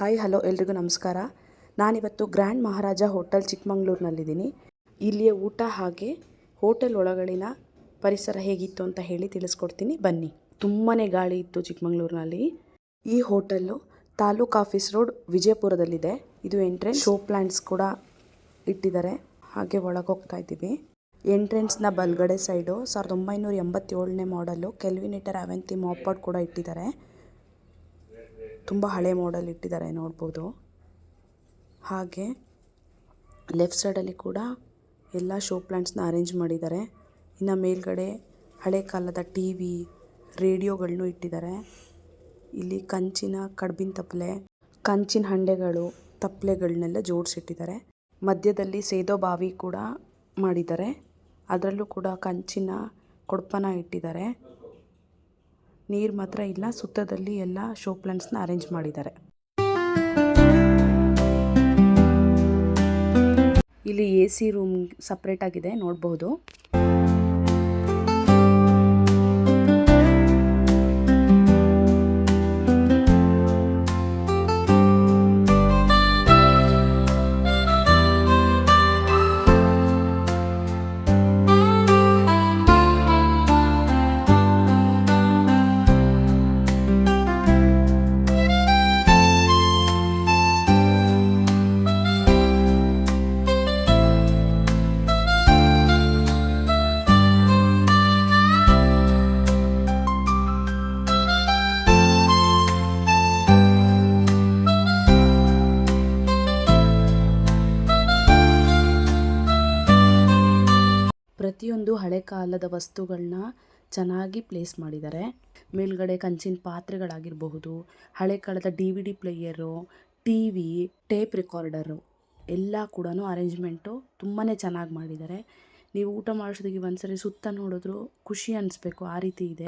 Hi, hello, ಎಲ್ರಿಗೂ ನಮಸ್ಕಾರ. ನಾನಿವತ್ತು ಗ್ರ್ಯಾಂಡ್ ಮಹಾರಾಜ ಹೋಟೆಲ್ ಚಿಕ್ಕಮಂಗ್ಳೂರಿನಲ್ಲಿದ್ದೀನಿ. ಇಲ್ಲಿಯ ಊಟ ಹಾಗೆ ಹೋಟೆಲ್ ಒಳಗಡಿನ ಪರಿಸರ ಹೇಗಿತ್ತು ಅಂತ ಹೇಳಿ ತಿಳಿಸ್ಕೊಡ್ತೀನಿ. ಬನ್ನಿ. ತುಂಬಾ ಗಾಳಿ ಇತ್ತು ಚಿಕ್ಕಮಂಗ್ಳೂರಿನಲ್ಲಿ. ಈ ಹೋಟೆಲ್ಲು ತಾಲೂಕ್ ಆಫೀಸ್ ರೋಡ್ ವಿಜಯಪುರದಲ್ಲಿದೆ. ಇದು ಎಂಟ್ರೆನ್ಸ್ ಶೋ ಪ್ಲ್ಯಾಂಟ್ಸ್ ಕೂಡ ಇಟ್ಟಿದ್ದಾರೆ. ಹಾಗೆ ಒಳಗೆ ಹೋಗ್ತಾ ಇದ್ದೀವಿ. ಎಂಟ್ರೆನ್ಸ್ನ ಬಲ್ಗಡೆ ಸೈಡು ಸಾವಿರದ ಒಂಬೈನೂರ ಎಂಬತ್ತೇಳನೇ ಮಾಡಲು ಕೆಲ್ವಿನೇಟರ್ ಅವೆಂತಿ ಮಾಪಾಡ್ ಕೂಡ ಇಟ್ಟಿದ್ದಾರೆ. ತುಂಬ ಹಳೆ ಮೋಡಲ್ ಇಟ್ಟಿದ್ದಾರೆ ನೋಡ್ಬೋದು. ಹಾಗೆ ಲೆಫ್ಟ್ ಸೈಡಲ್ಲಿ ಕೂಡ ಎಲ್ಲ ಶೋ ಪ್ಲಾಂಟ್ಸ್ನ ಅರೇಂಜ್ ಮಾಡಿದ್ದಾರೆ. ಇನ್ನು ಮೇಲ್ಗಡೆ ಹಳೆ ಕಾಲದ ಟಿ ವಿ ರೇಡಿಯೋಗಳನ್ನು ಇಟ್ಟಿದ್ದಾರೆ. ಇಲ್ಲಿ ಕಂಚಿನ ಕಡ್ಬಿನ ತಪ್ಪಲೆ ಕಂಚಿನ ಹಂಡೆಗಳು ತಪ್ಪಲೆಗಳನ್ನೆಲ್ಲ ಜೋಡಿಸಿಟ್ಟಿದ್ದಾರೆ. ಮಧ್ಯದಲ್ಲಿ ಸೇದೋ ಬಾವಿ ಕೂಡ ಮಾಡಿದ್ದಾರೆ. ಅದರಲ್ಲೂ ಕೂಡ ಕಂಚಿನ ಕೊಡಪನ ಇಟ್ಟಿದ್ದಾರೆ. ನೀರು ಮಾತ್ರ ಇಲ್ಲ, ಸುತ್ತದಲ್ಲಿ ಎಲ್ಲ ಶೋ ಪ್ಲಾಂಟ್ಸ್ನ ಅರೇಂಜ್ ಮಾಡಿದ್ದಾರೆ. ಇಲ್ಲಿ ಎ ಸಿ ರೂಮ್ ಸಪ್ರೇಟ್ ಆಗಿದೆ ನೋಡಬಹುದು ಪ್ರತಿಯೊಂದು ಹಳೆ ಕಾಲದ ವಸ್ತುಗಳನ್ನ ಚೆನ್ನಾಗಿ ಪ್ಲೇಸ್ ಮಾಡಿದ್ದಾರೆ. ಮೇಲ್ಗಡೆ ಕಂಚಿನ ಪಾತ್ರೆಗಳಾಗಿರಬಹುದು, ಹಳೆ ಕಾಲದ D V D player, T V, tape recorder, ಎಲ್ಲ ಕೂಡ ಅರೇಂಜ್ಮೆಂಟು ತುಂಬಾ ಚೆನ್ನಾಗಿ ಮಾಡಿದ್ದಾರೆ. ನೀವು ಊಟ ಮಾಡಿಸೋದಕ್ಕೆ ಒಂದ್ಸರಿ ಸುತ್ತ ನೋಡಿದ್ರು ಖುಷಿ ಅನಿಸ್ಬೇಕು, ಆ ರೀತಿ ಇದೆ.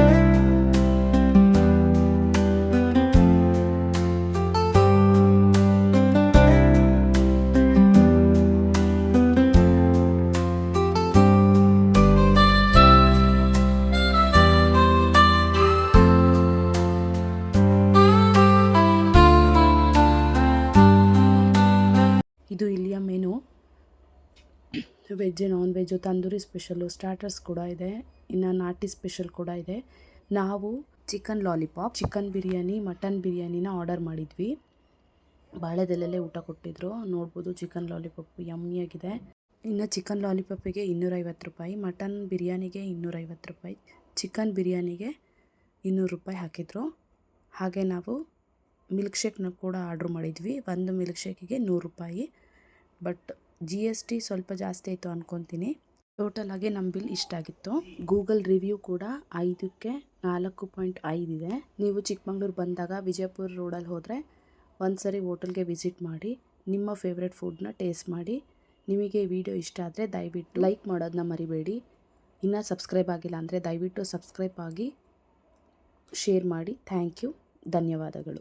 Veg non veg tandoori special starters ಕೂಡ ಇದೆ. ಇನ್ನು ನಾಟಿ ಸ್ಪೆಷಲ್ ಕೂಡ ಇದೆ. ನಾವು chicken lollipop chicken biryani mutton ಬಿರಿಯಾನಿನ order ಮಾಡಿದ್ವಿ. ಬಾಳೆದೆಲೆಲ್ಲೇ ಊಟ ಕೊಟ್ಟಿದ್ರು. ನೋಡ್ಬೋದು ಚಿಕನ್ ಲಾಲಿಪಾಪ್ ಯಮ್ಮಿಯಾಗಿದೆ ಇನ್ನು ಚಿಕನ್ ಲಾಲಿಪಾಪಿಗೆ ಇನ್ನೂರೈವತ್ತು ರೂಪಾಯಿ ಮಟನ್ ಬಿರಿಯಾನಿಗೆ ಇನ್ನೂರೈವತ್ತು ರೂಪಾಯಿ ಚಿಕನ್ ಬಿರಿಯಾನಿಗೆ ಇನ್ನೂರು ರೂಪಾಯಿ ಹಾಕಿದ್ರು. ಹಾಗೆ ನಾವು ಮಿಲ್ಕ್ ಶೇಕ್ನ ಕೂಡ ಆರ್ಡ್ರ್ ಮಾಡಿದ್ವಿ. ಒಂದು ಮಿಲ್ಕ್ ಶೇಕಿಗೆ ನೂರು ರೂಪಾಯಿ. ಬಟ್ ಜಿ ಎಸ್ ಟಿ ಸ್ವಲ್ಪ ಜಾಸ್ತಿ ಆಯಿತು ಅಂದ್ಕೊತೀನಿ ಟೋಟಲ್ ಆಗಿ ನಮ್ಮ ಬಿಲ್ ಇಷ್ಟ ಆಗಿತ್ತು. ಗೂಗಲ್ ರಿವ್ಯೂ ಕೂಡ ಐದಕ್ಕೆ ನಾಲ್ಕು ಪಾಯಿಂಟ್ ಐದಿದೆ ನೀವು ಚಿಕ್ಕಮಂಗ್ಳೂರು ಬಂದಾಗ ವಿಜಯಪುರ ರೋಡಲ್ಲಿ ಹೋದರೆ ಒಂದು ಸರಿ ಹೋಟೆಲ್ಗೆ ವಿಸಿಟ್ ಮಾಡಿ, ನಿಮ್ಮ ಫೇವ್ರೆಟ್ ಫುಡ್ನ ಟೇಸ್ಟ್ ಮಾಡಿ. ನಿಮಗೆ ವಿಡಿಯೋ ಇಷ್ಟ ಆದರೆ ದಯವಿಟ್ಟು ಲೈಕ್ ಮಾಡೋದನ್ನ ಮರಿಬೇಡಿ. ಇನ್ನೂ ಸಬ್ಸ್ಕ್ರೈಬ್ ಆಗಿಲ್ಲ ಅಂದರೆ ದಯವಿಟ್ಟು ಸಬ್ಸ್ಕ್ರೈಬ್ ಆಗಿ ಶೇರ್ ಮಾಡಿ. ಥ್ಯಾಂಕ್ ಯು ಧನ್ಯವಾದಗಳು.